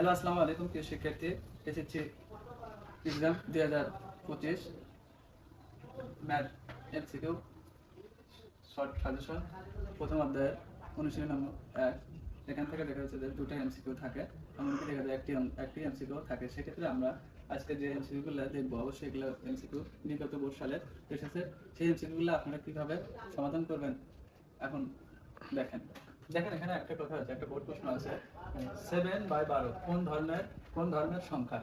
Hello, আসসালামু আলাইকুম, প্রিয় শিক্ষার্থী। এসেছি এক্সাম দুই হাজার পঁচিশ ম্যাথ এমসিকিউ শর্ট সাজেশন প্রথম অধ্যায়ের অনুশীলন নম্বর এক। এখান থেকে দেখা যাচ্ছে যে দুটো এমসিকিউ থাকে। এমনকি দেখা যায় একটি একটি এমসিকিউ থাকে। সেক্ষেত্রে আমরা আজকে যে এমসিকিউগুলো দেখব, অবশ্যই এগুলো এমসিকিউ বিগত বোর্ড সালে এসেছে। সেই এমসিকিউগুলো আপনারা কীভাবে সমাধান করবেন? এখন দেখেন। দেখেন এখানে একটা কথা আছে, একটা বোর্ড প্রশ্ন আছে সেভেন বাই বারো, কোন ধরনের কোন ধরনের সংখ্যা?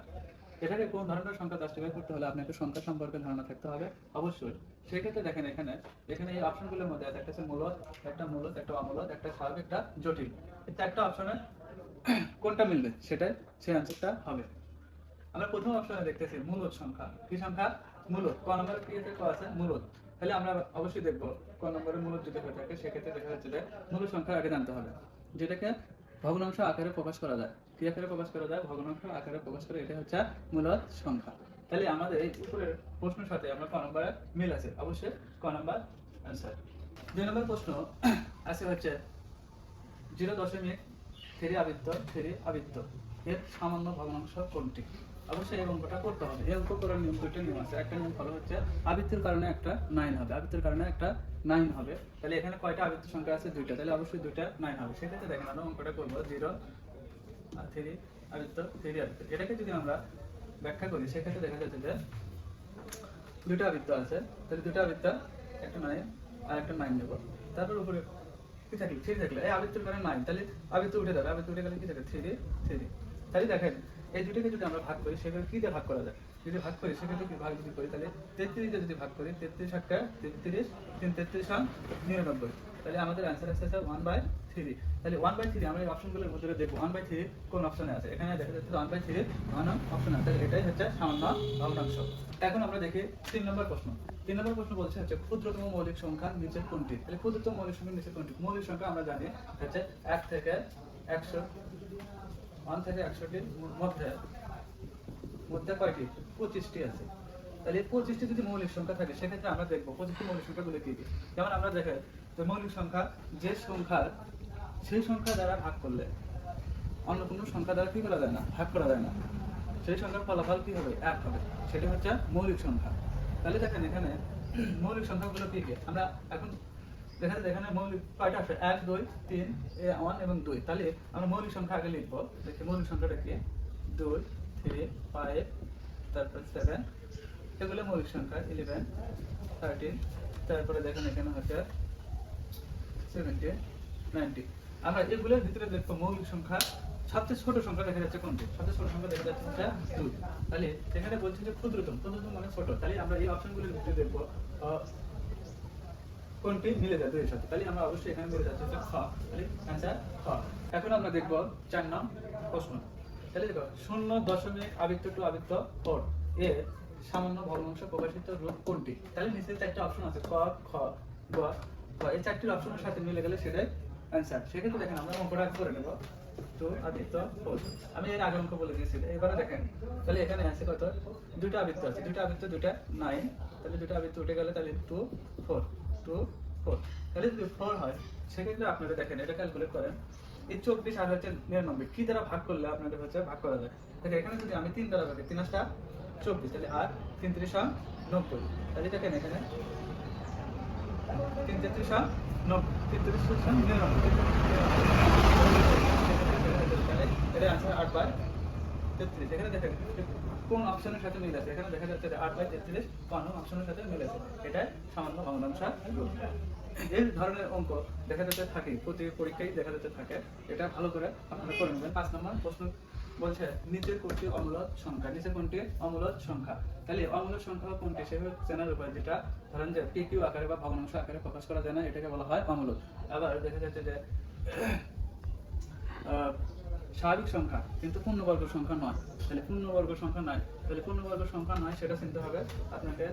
এটাকে কোন ধরনের সংখ্যা জাস্টিফাই করতে হলে আপনাকে সংখ্যা সম্পর্কে ধারণা থাকতে হবে? অবশ্যই। সেক্ষেত্রে দেখেন এখানে এখানে এই অপশনগুলোর মধ্যে আছে, একটা মূলত একটা মূলত একটা অমূলত একটা স্বাভাবিক একটা জটিল। চারটা অপশনে কোনটা মিলবে? সেটাই, সেই অ্যান্সারটা হবে। আমরা প্রথম অপশনে দেখতেছি মূলত সংখ্যা। কি সংখ্যা? মূলত ক নম্বরে কি আছে? ক আছে মূলত তাহলে আমরা অবশ্যই দেখব ক নম্বরে মূলত যদি হয়ে থাকে, সেক্ষেত্রে দেখা যাচ্ছে যে মূলত সংখ্যা আগে জানতে হবে। যেটাকে ভগ্নাংশ আকারে প্রকাশ করা যায়। কি আকারে প্রকাশ করা যায়? ভগ্নাংশ আকারে প্রকাশ করে এটা হচ্ছে মূলত সংখ্যা। তাহলে আমাদের এই উপরের প্রশ্নের সাথে আমরা ক নম্বরে মিল আছে। অবশ্যই ক নম্বর অ্যান্সার দুই নম্বর প্রশ্ন আছে হচ্ছে জিরো দশমিক থ্রি আবৃত্ত থ্রি আবৃত্ত। এর সামান্য ভগ্নাংশ কোনটি? অবশ্যই এই অঙ্কটা করতে হবে। এই অঙ্ক করার নিয়ম দুটো নিয়ম আছে। একটা নিয়ম ফলো হচ্ছে, আবৃত্তির কারণে একটা নাইন হবে। আবৃত্তির কারণে একটা নাইন হবে। তাহলে এখানে কয়টা আবৃত্তি সংখ্যা আছে? দুইটা। তাহলে অবশ্যই দুইটা নাইন হবে। সেক্ষেত্রে দেখেন আমরা অঙ্কটা করব জিরো আর থ্রি আবৃত্ত থ্রি আবৃত্ত। এটাকে যদি আমরা ব্যাখ্যা করি, সেক্ষেত্রে দেখা যাচ্ছে যে দুটো আবৃত্ত আছে। তাহলে দুটো আবৃত্ত, একটা নাইন আর একটা নাইন নেব। তারপর উপরে কি থাকলে? থ্রি থাকলে। এই আবৃত্তির কারণে নাইন তাহলে আবৃত্তি উঠে যাবে। আবৃত্তি উঠে গেলে কি থাকে? থ্রি থ্রি তাহলে দেখেন এই দুটোকে যদি আমরা ভাগ করি, সেক্ষেত্রে কি দিয়ে ভাগ করা যায়? যদি ভাগ করি, সেক্ষেত্রে কি ভাগ যদি করি, তাহলে তেত্রিশ যদি ভাগ করি, তেত্রিশ একটা তেত্রিশ, তিন তেত্রিশ সন নিরানব্বই। তাহলে আমাদের অ্যান্সার আসছে ওয়ান বাই থ্রি তাহলে ওয়ান বাই থ্রি আমরা এই অপশনগুলোর ভিতরে দেখব। ওয়ান বাই থ্রি কোন অপশনে আছে? এখানে দেখা যাচ্ছে one by three one option আছে। তাহলে এটাই হচ্ছে সামান্য ভগ্নাংশ। এখন আমরা দেখি তিন নম্বর প্রশ্ন। তিন নম্বর প্রশ্ন বলছে হচ্ছে ক্ষুদ্রতম মৌলিক সংখ্যা নিচের কোনটি? তাহলে ক্ষুদ্রতম মৌলিক সংখ্যা নিচের কোনটি? মৌলিক সংখ্যা আমরা জানি হচ্ছে এক থেকে একশো ওয়ান থেকে একশোটির মধ্যে মধ্যে কয়টি? পঁচিশটি আছে। তাহলে এই পঁচিশটি যদি মৌলিক সংখ্যা থাকে, সেক্ষেত্রে আমরা দেখব পঁচিশটি মৌলিক সংখ্যাগুলো কি? যেমন আমরা দেখে যে মৌলিক সংখ্যা, যে সংখ্যার সেই সংখ্যা দ্বারা ভাগ করলে অন্য কোনো সংখ্যা দ্বারা কি করা যায় না? ভাগ করা যায় না। সেই সংখ্যার ফলাফল কি হবে? এক হবে। সেটা হচ্ছে মৌলিক সংখ্যা। তাহলে দেখেন এখানে মৌলিক সংখ্যাগুলো কি? আমরা এখন দেখেন এখানে মৌলিক কয়টা আছে এক, দুই, তিন ওয়ান এবং দুই। তাহলে আমরা মৌলিক সংখ্যা আগে লিখব। দেখি মৌলিক সংখ্যাটা কি? দুই থ্রি ফাইভ তারপর সেভেন এগুলো মৌলিক সংখ্যা ইলেভেন থার্টিন তারপরে দেখেন এখানে হচ্ছে নাইনটি আমরা এগুলোর ভিতরে দেখব মৌলিক সংখ্যা। সবচেয়ে ছোট সংখ্যা দেখা যাচ্ছে কোনটি? সবচেয়ে ছোট সংখ্যা দেখা যাচ্ছে হচ্ছে দুই। তাহলে এখানে বলছে যে ক্ষুদ্রতম। ক্ষুদ্রতম মানে ছোট। তাহলে আমরা এই অপশনগুলোর ভিতরে দেখব। কোনটি? মিলে যায় দুইয়ের সাথে। তাহলে আমরা অবশ্যই এখানে মিলে যাচ্ছে হচ্ছে খ। তাহলে অ্যান্সার খ। এখন আমরা দেখব চার নং প্রশ্ন। তাহলে দেখো, শূন্য দশমিক আবৃত্ত টু আবৃত্ত ফোর এর সামান্য ভগ্নাংশ প্রকাশিত রূপ কোনটি? তাহলে নিচে চারটি অপশন আছে, ক, খ, গ গ। এই চারটির অপশনের সাথে মিলে গেলে সেটাই অ্যান্সার সেক্ষেত্রে দেখেন, আমরা অঙ্কটা আগে করে নেব। টু আবৃত্ত ফোর আমি এর আগের অঙ্ক বলে দিয়েছি এবারে দেখেন। তাহলে এখানে আছে কত? দুটো আবৃত্ত আছে। দুটো আবৃত্ত দুটা নাইন তাহলে দুটো আবৃত্ত উঠে গেলে তাহলে টু ফোর টু ফোর তাহলে যদি ফোর হয়, সেক্ষেত্রে আপনারা দেখেন, এটা ক্যালকুলেট করেন, এই চব্বিশ আর হচ্ছে নিরানব্বই, কি দ্বারা ভাগ করলে আপনাদের হচ্ছে ভাগ করা যায়? দেখেন, এখানে যদি আমি তিন দ্বারা ভাগে তিন আসটা চব্বিশ, তাহলে আর তিন ত্রিশ নব্বই। তাহলে দেখেন এখানে, তিন তেত্রিশ নব্বই, তিন ত্রিশ নিরানব্বই। এটা আছে আট বাই তেত্রিশ। এখানে দেখেন কোন অপশনের সাথে মিল আছে? এখানে দেখা যাচ্ছে যে আট বাই তেত্রিশ কোন অপশনের সাথে মিল আছে। এটাই সামান্য ভগ্নাংশ এই ধরনের অঙ্ক দেখা যাচ্ছে থাকে প্রতি পরীক্ষায় দেখা যাচ্ছে থাকে। এটা ভালো করে আপনারা করে নেবেন। পাঁচ নম্বর প্রশ্ন বলছে, নিচের কোনটি অমূলত সংখ্যা? নিচের কোনটি অমূলত সংখ্যা? তাহলে অমূলত সংখ্যা কোনটি সেভাবে চেনার উপায় যেটা, ধরেন যে পি কিউ আকারে বা ভগ্নাংশ আকারে প্রকাশ করা যায় না, এটাকে বলা হয় অমূলত আবার দেখা যাচ্ছে যে স্বাভাবিক সংখ্যা, কিন্তু পূর্ণবর্গ সংখ্যা নয়। তাহলে পূর্ণবর্গ সংখ্যা নয়। তাহলে পূর্ণবর্গ সংখ্যা নয়, সেটা চিনতে হবে আপনাকে।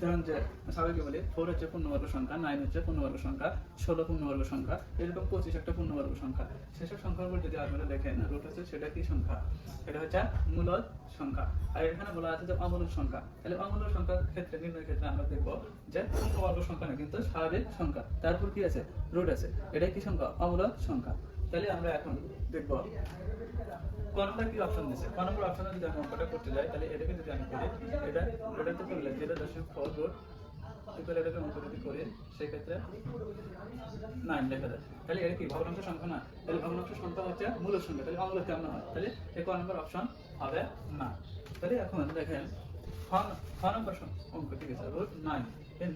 ধরুন যে স্বাভাবিক বলি ফোর হচ্ছে পূর্ণবর্গ সংখ্যা নাইন হচ্ছে পূর্ণবর্গ সংখ্যা, ষোলো পূর্ণবর্গ সংখ্যা, এরকম পঁচিশ একটা পূর্ণবর্গ সংখ্যা। সেসব সংখ্যার উপর যদি আপনারা দেখেন রুট হচ্ছে সেটা কি সংখ্যা? এটা হচ্ছে মূলত সংখ্যা। আর এখানে বলা আছে যে অমূলক সংখ্যা। তাহলে অমূলক সংখ্যার ক্ষেত্রে, নির্ণয়ের ক্ষেত্রে আমরা দেখব যে পূর্ণবর্গ সংখ্যা না কিন্তু স্বাভাবিক সংখ্যা। তারপর কি আছে? রুট আছে। এটা কি সংখ্যা? অমূলক সংখ্যা। তাহলে আমরা এখন দেখব ক নম্বর কি অপশন দিচ্ছে ক নম্বর অপশনে যদি আমি অঙ্কটা করতে যাই, তাহলে এটাকে যদি আমি করি, এটা এটাতে করলে যেটা দশমিক ফোর রোড ইকুয়াল এটাকে অঙ্ক যদি করি, সেক্ষেত্রে নাইন লেখা যায়। তাহলে এটা কি, ভগ্নাংশ সংখ্যা না তাহলে ভগ্নাংশ সংখ্যা হচ্ছে মূলের সংখ্যা, তাহলে অমূলক কেমন হয়। তাহলে এই ক নম্বর অপশন হবে না তাহলে এখন দেখেন, খ নম্বর অঙ্ক ঠিক আছে রুট নাইন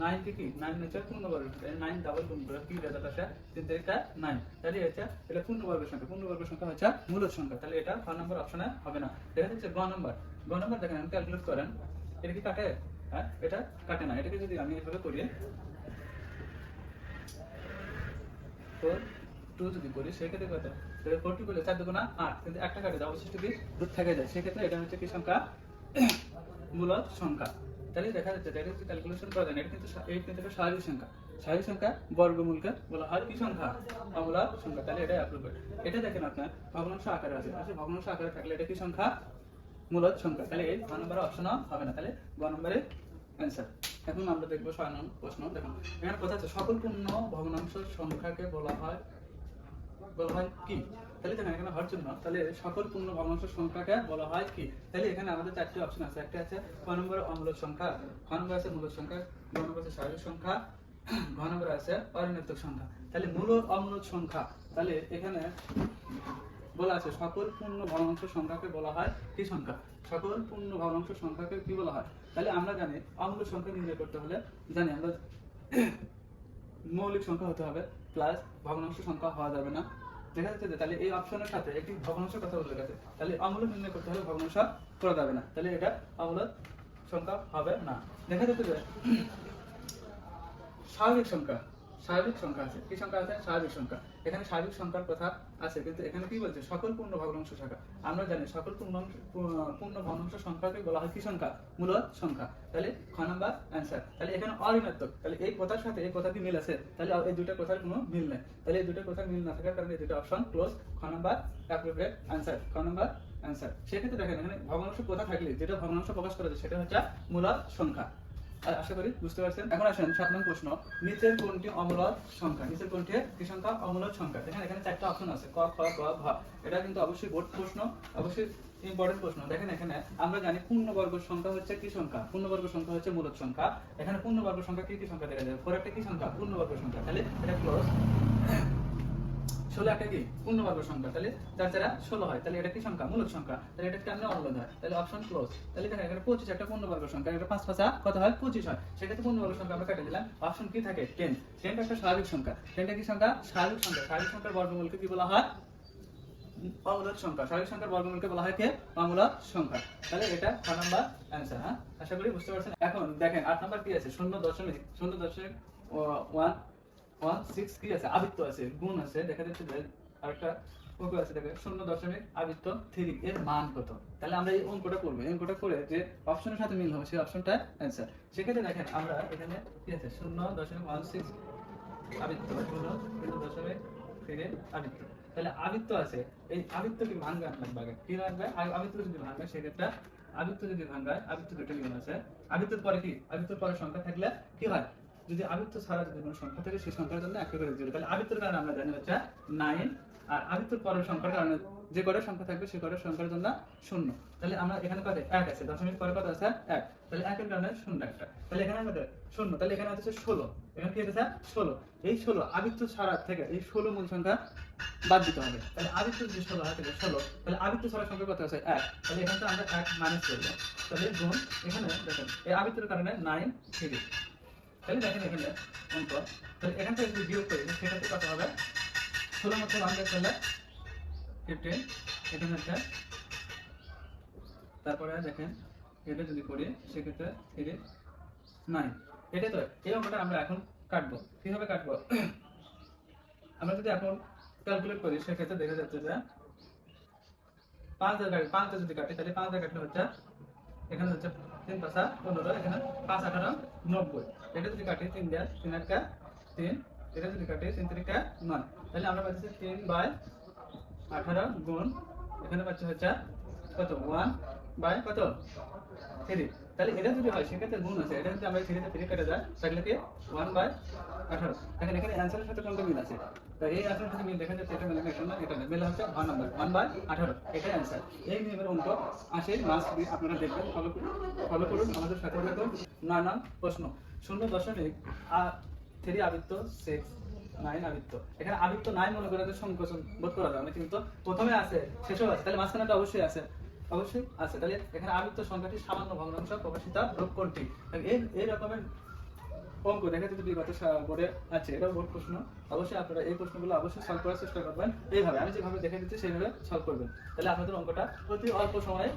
নাইনকে কি নাইন হচ্ছে পূর্ণবর্গ সংখ্যা? নাইন ডাবল কি রেজাল্ট আসে? নাইন তাহলে এটা এটা পূর্ণবর্গ সংখ্যা? পূর্ণবর্গ সংখ্যা হচ্ছে মূলের সংখ্যা। তাহলে এটা নম্বর অপশনে হবে না। দেখা যাচ্ছে গ নম্বর গ নম্বর দেখেন, আমি ক্যালকুলেট করেন। এটা কি কাটে? হ্যাঁ এটা কাটে না। এটাকে যদি আমি এভাবে করি ফোর টু যদি করি, সেক্ষেত্রে কত? ফোর টু করলে চার দুগুণা আট। কিন্তু একটা কাটে, অবশিষ্ট কি? থেকে যায়। সেক্ষেত্রে এটা হচ্ছে কি সংখ্যা? মূলত সংখ্যা। তাহলে দেখা যাচ্ছে এটা হচ্ছে ক্যালকুলেশন করা যায় এটা কিন্তু এই কিন্তু একটা স্বাভাবিক সংখ্যা। স্বাভাবিক সংখ্যা বর্গমূলকে বলা হয় কি সংখ্যা অমূলক সংখ্যা। তাহলে এটা অ্যাপ্রুভ এটা দেখেন আপনার, ভগ্নাংশ আকারে আছে। আসলে ভগ্নাংশ আকারে থাকলে এটা কি সংখ্যা? মূলত সংখ্যা। তাহলে এই গ নম্বরে অপশন হবে না। তাহলে গ নম্বরে অ্যান্সার এখন আমরা দেখব ছয় নম্বর প্রশ্ন। দেখুন, এখানে কথা আছে, সকল পূর্ণ ভগ্নাংশ সংখ্যাকে বলা হয় বলা হয় কি? তাহলে দেখেন, এখানে তাহলে সকল পূর্ণ ভগ্নাংশ সংখ্যাকে বলা হয় কি? তাহলে এখানে আমাদের চারটি অপশন আছে। একটা আছে ক নম্বর সংখ্যা নম্বর আছে সংখ্যা নম্বর আছে সংখ্যা ঘ নম্বর আছে সংখ্যা। তাহলে মূল সংখ্যা, তাহলে এখানে বলা আছে সকল পূর্ণ ভগ্নাংশ সংখ্যাকে বলা হয় কি সংখ্যা? সকল পূর্ণ ভগ্নাংশ সংখ্যাকে কি বলা হয়? তাহলে আমরা জানি অমূলক সংখ্যা নির্ণয় করতে হলে জানি আমরা মৌলিক সংখ্যা হতে হবে প্লাস ভগ্নাংশ সংখ্যা হওয়া যাবে না। দেখা যাচ্ছে যে তাহলে এই অপশনের সাথে একটি ভগ্নাংশ কথা উল্লেখ আছে। তাহলে অমূলক নির্ণয় করতে হলে ভগ্নাংশ করা যাবে না। তাহলে এটা অমূলক সংখ্যা হবে না। দেখা যাচ্ছে যে স্বাভাবিক সংখ্যা স্বাভাবিক সংখ্যা আছে। কি সংখ্যা আছে? স্বাভাবিক সংখ্যা। এখানে স্বাভাবিক সংখ্যার কথা আছে, কিন্তু এখানে কি বলছে? সকল পূর্ণ ভগ্নাংশ সংখ্যা আমরা জানি সকল পূর্ণ পূর্ণ ভগ্নাংশ সংখ্যাকে বলা হয় কি সংখ্যা? মূলত সংখ্যা। তাহলে খ নাম্বার অ্যান্সার তাহলে এখানে অঋণাত্মক। তাহলে এই কথার সাথে এই কথা কি মিল আছে? তাহলে এই দুটো কথার কোনো মিল নেই। তাহলে এই দুটো কথার মিল না থাকার কারণে দুটো অপশন ক্লোজ খ নাম্বার অ্যাপ্রোপ্রিয়েট অ্যান্সার খ নাম্বার অ্যান্সার সেক্ষেত্রে দেখেন, এখানে ভগ্নাংশ কথা থাকলে? যেটা ভগ্নাংশ প্রকাশ করা যায় সেটা হচ্ছে মূলত সংখ্যা। আশা করি বুঝতে পারছেন। এখন আসেন সাত নম্বর প্রশ্ন। নিচের কোনটি অমূলক সংখ্যা? নিচের কোনটি কি সংখ্যা অমূলক সংখ্যা? দেখেন, এখানে চারটা অপশন আছে, ক, খ, গ, ঘ। এটা কিন্তু অবশ্যই বোর্ড প্রশ্ন, অবশ্যই ইম্পর্টেন্ট প্রশ্ন। দেখেন, এখানে আমরা জানি পূর্ণবর্গ সংখ্যা হচ্ছে কি সংখ্যা? পূর্ণবর্গ সংখ্যা হচ্ছে মূলত সংখ্যা। এখানে পূর্ণবর্গ সংখ্যা কি কি সংখ্যা দেখা যায়? ফোর একটা কি সংখ্যা? পূর্ণবর্গ সংখ্যা। তাহলে এটা ক্লোজ ষোলো একটা কি? পূর্ণবর্গ সংখ্যা। তাহলে চার চারা ষোলো হয়, তাহলে এটা কি সংখ্যা? মূলক সংখ্যা। তাহলে এটা কেমন অমূলক হয় তাহলে অপশন ক্লোজ তাহলে দেখেন এখানে পঁচিশ একটা পূর্ণবর্গ সংখ্যা। একটা পাঁচ পাঁচা কত হয়? পঁচিশ হয়। সেক্ষেত্রে পূর্ণবর্গ সংখ্যা আমরা কেটে দিলাম। অপশন কি থাকে? টেন টেনটা একটা স্বাভাবিক সংখ্যা। টেনটা কি সংখ্যা? স্বাভাবিক সংখ্যা। স্বাভাবিক সংখ্যার বর্গমূলকে কি বলা হয়? অমূলক সংখ্যা। স্বাভাবিক সংখ্যার বর্গমূলকে বলা হয় কে? অমূলক সংখ্যা। তাহলে এটা ছ নম্বর অ্যান্সার হ্যাঁ? আশা করি বুঝতে পারছেন? এখন দেখেন, আট নম্বর কি আছে? শূন্য দশমিক শূন্য দশমিক ওয়ান ওয়ান সিক্স কি আছে? আবৃত্ত আছে, গুণ আছে, দেখা যাচ্ছে যে আরেকটা অঙ্ক আছে দেখেন শূন্য শূন্য দশমিক থ্রি তাহলে আছে, এই আবৃত্ত কি আগে কি যদি ভাঙবে সেক্ষেত্রে আবৃত্ত যদি দুটো নিয়ম আছে। আবৃত্তের পরে কি? আবৃত্তের পরে সংখ্যা থাকলে কি হয়? যদি আবৃত্ত ছাড়া যদি কোনো সংখ্যা থাকে, সেই সংখ্যার জন্য একটা করে জিরো তাহলে আবৃত্তের কারণে আমরা জানি হচ্ছে নাইন আর আবৃত্তর পরের সংখ্যার কারণে যে কটার সংখ্যা থাকবে, সে কটার সংখ্যার জন্য শূন্য। তাহলে আমরা এখানে কত? এক আছে। দশমিক পরে কত আছে? এক। তাহলে একের কারণে শূন্য একটা। তাহলে এখানে কত শূন্য। তাহলে এখানে হচ্ছে ষোলো। এখানে কি আছে ষোলো। এই ষোলো আবৃত্ত ছাড়া থেকে এই ষোলো মূল সংখ্যা বাদ দিতে হবে। তাহলে আবৃত্ত যদি ষোলো হয়, তাহলে ষোলো। তাহলে আবৃত্ত ছাড়া সংখ্যা কত আছে? এক। তাহলে এখানে থেকে আমরা এক মাইনাস করব। তাহলে গুণ এখানে দেখেন, এই আবৃত্তের কারণে নাইন থ্রি তাহলে দেখেন এখানে অঙ্ক। তাহলে এখান থেকে যদি বিয়োগ করি, সেক্ষেত্রে কত হবে? ষোলো মধ্যে ভাঙতে চলে ফিফটিন এখানে হচ্ছে, তারপরে দেখেন, এটা যদি করি, সেক্ষেত্রে থ্রি নাইন এটা তো, এই অঙ্কটা আমরা এখন কাটবো। কীভাবে কাটবো? আমরা যদি এখন ক্যালকুলেট করি, সেক্ষেত্রে দেখা যাচ্ছে যে পাঁচ হাজার কাটি পাঁচ যদি কাটি, তাহলে পাঁচ হাজার কাটলে হচ্ছে, এখানে হচ্ছে তিন পাঁচা পনেরো, এখানে পাঁচ, আঠারো, নব্বই। এটা যদি কাটি, তিন দেড়, তিন একটা তিন, এটা যদি কাটি, তিন তিরিকা নয়। তাহলে আমরা পাচ্ছি তিন বাই আঠারো গুণ, এখানে পাচ্ছি হচ্ছে কত? ওয়ান বাই কত? থ্রি। তাহলে এটা যদি হয়, সেক্ষেত্রে গুণ আছে। এটা যদি আমরা থ্রিতে থ্রি কেটে যায় তাহলে কি? ওয়ান বাই আঠারো। দেখেন, এখানে অ্যান্সারের সাথে কোনটা মিল আছে? এই যদি মিল দেখা যাচ্ছে এটা না। এটা হচ্ছে ঘর নাম্বার ওয়ান আঠারো। অ্যান্সার এই নিয়মের আসে মাস আপনারা দেখবেন। ফলো করুন ফলো করুন, আমাদের সাথে নয় প্রশ্ন। শূন্য দশমিক থ্রি নাইন এখানে নাই মনে করে সংকোচন বোধ করা যাবে কিন্তু প্রথমে আছে, শেষেও আছে। তাহলে মাঝখানেটা অবশ্যই আছে। অবশ্যই আছে। তাহলে এখানে আবৃত্ত সংখ্যাটি সামান্য ভগ্নাংশ প্রকাশিত রূপ কোনটি এই এই রকমের অঙ্ক, দেখা যাচ্ছে বিগত বোর্ডে আছে। এটাও বোর্ড প্রশ্ন। অবশ্যই আপনারা এই প্রশ্নগুলো অবশ্যই সলভ করার চেষ্টা করবেন। এইভাবে, আমি যেভাবে দেখে দিচ্ছি সেইভাবে সলভ করবেন। তাহলে আপনাদের অঙ্কটা অতি অল্প সময়ে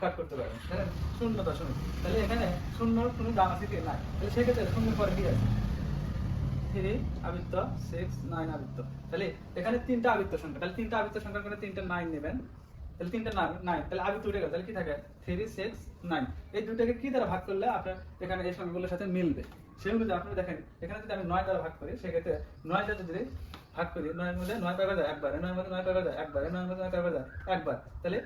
কাট করতে পারবেন। শূন্য দশমিক। তাহলে এখানে শূন্য কোনো দাম আছে কি? নাই। তাহলে সেক্ষেত্রে শূন্যের পরে কি আছে? থ্রি আবৃত্ত সিক্স নাইন আবৃত্ত। তাহলে এখানে তিনটা আবৃত্ত সংখ্যা। তাহলে তিনটা আবৃত্ত সংখ্যা করে তিনটা নাইন নেবেন। তাহলে তিনটা নাইন নাইন তাহলে আবৃত্ত উঠে গেল। তাহলে কি থাকে? থ্রি সিক্স নাইন এই দুটাকে কি দ্বারা ভাগ করলে আপনার এখানে এই সংখ্যাগুলোর সাথে মিলবে? সেগুলো যদি আপনারা দেখেন, এখানে যদি আমি নয় দ্বারা ভাগ করি, সেক্ষেত্রে নয় দ্বারা যদি ভাগ করি, নয়ের মধ্যে নয় পাবে যায় একবার, নয়ের মধ্যে নয় পাবে যায় একবার, নয়ের মধ্যে নয় পাবে যায় একবার, তাহলে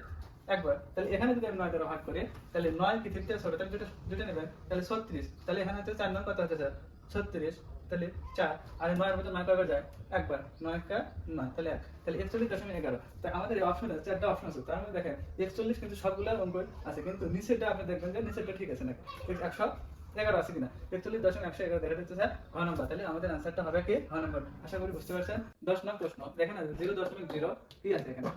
একবার, তাহলে এখানে যদি আমি নয় দ্বারা ভাগ করি, তাহলে নয় কি তৃতীয় ছোট তাহলে দুটো দুটো নেবেন, তাহলে ছত্রিশ, তাহলে এখানে হচ্ছে চার নয় কত হচ্ছে স্যার? ছত্রিশ, তাহলে চার, আর নয়ের মধ্যে নয় কয়বার যায় একবার নয় একটা নয়, তাহলে এক, তাহলে একচল্লিশ দশমিক এগারো। তাই আমাদের এই অপশন আছে, চারটা অপশন আছে, তার মধ্যে দেখেন, একচল্লিশ কিন্তু সবগুলো অঙ্ক আছে, কিন্তু নিচেরটা আপনি দেখবেন যে নিচেরটা ঠিক আছে নাকি? একশো এগারো আছে কিনা? একচল্লিশ দশমিক একশো এগারো দেখা যাচ্ছে স্যার ঘ নম্বর তাহলে আমাদের আনসারটা হবে কি? ঘ নম্বর আশা করি বুঝতে পারছেন? দশ নম্বর প্রশ্ন। দেখেন জিরো দশমিক জিরো কি আছে এখানে?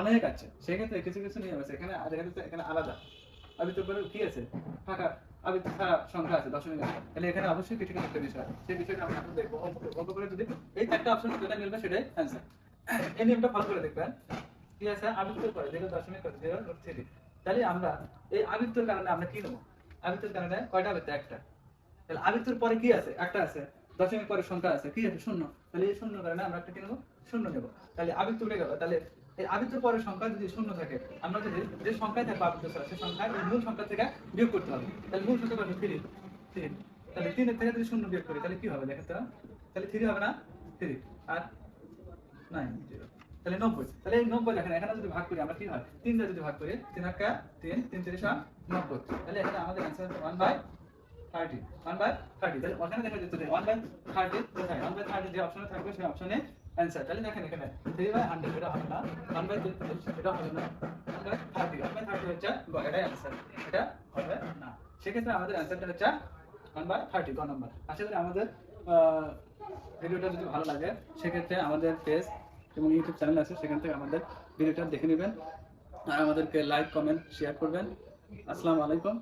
অনেক আছে। সেক্ষেত্রে কিছু কিছু নিয়ম আছে। এখানে দেখা যাচ্ছে এখানে আলাদা। কি আছে? ফাঁকা সংখ্যা আছে, দশমিক তাহলে এখানে অবশ্যই কিছু একটা বিষয় সেই বিষয়টা আমরা দেখব। করে যদি এই চারটা অপশন যেটা মিলবে সেটাই অ্যান্সার এই নিয়মটা ফলো করে দেখবেন। কি আছে আবৃত্তর পরে জিরো দশমিক করে থ্রি তাহলে আমরা এই আবৃত্তর কারণে আমরা কি নেব? আবৃত্তর কারণে কয়টা আবৃত্ত একটা। তাহলে আবৃত্তির পরে কি আছে? একটা আছে। দশমিক পরে সংখ্যা আছে। কি আছে? শূন্য। তাহলে এই শূন্য কারণে আমরা একটা কি নেব? শূন্য নেব। তাহলে আবৃত্তি উঠে গেল। তাহলে এই আবৃত্তির পরে সংখ্যা যদি শূন্য থাকে, আমরা যদি যে সংখ্যায় থাকবে আবৃত্ত ছাড়া সেই সংখ্যা এই মূল সংখ্যা থেকে বিয়োগ করতে হবে। তাহলে মূল সংখ্যা কত? থ্রি তিন তাহলে তিনের থেকে যদি শূন্য বিয়োগ করি, তাহলে কি হবে? দেখেন তো। তাহলে থ্রি হবে না? থ্রি আর নাইন জিরো তাহলে নব্বই, তাহলে এই নব্বই দেখেন, এখানে যদি ভাগ করি, আমরা কি হয়? তিন দিয়ে যদি ভাগ করি, তিন একটা তিন তিন তিরিশ নব্বই। তাহলে এখানে আমাদের answer one by thirty one by thirty তাহলে ওখানে দেখা যেত ওয়ান বাই থার্টি কোথায়? ওয়ান বাই থার্টি যে অপশনে থাকবে, সেই অপশনে অ্যান্সার তাহলে দেখেন এখানে থ্রি বাই হান্ড্রেড এটা হবে না ওয়ান বাই এটা হবে না one by thirty one by thirty হচ্ছে এটাই অ্যান্সার এটা হবে না। সেক্ষেত্রে আমাদের অ্যান্সারটা হচ্ছে ওয়ান বাই থার্টি গ নম্বর আশা করি আমাদের ভিডিওটা যদি ভালো লাগে, সেক্ষেত্রে আমাদের পেজ এবং ইউটিউব চ্যানেল আছে, সেখান থেকে আমাদের ভিডিওটা দেখে নেবেন। আর আমাদেরকে লাইক কমেন্ট শেয়ার করবেন। আসসালামু আলাইকুম।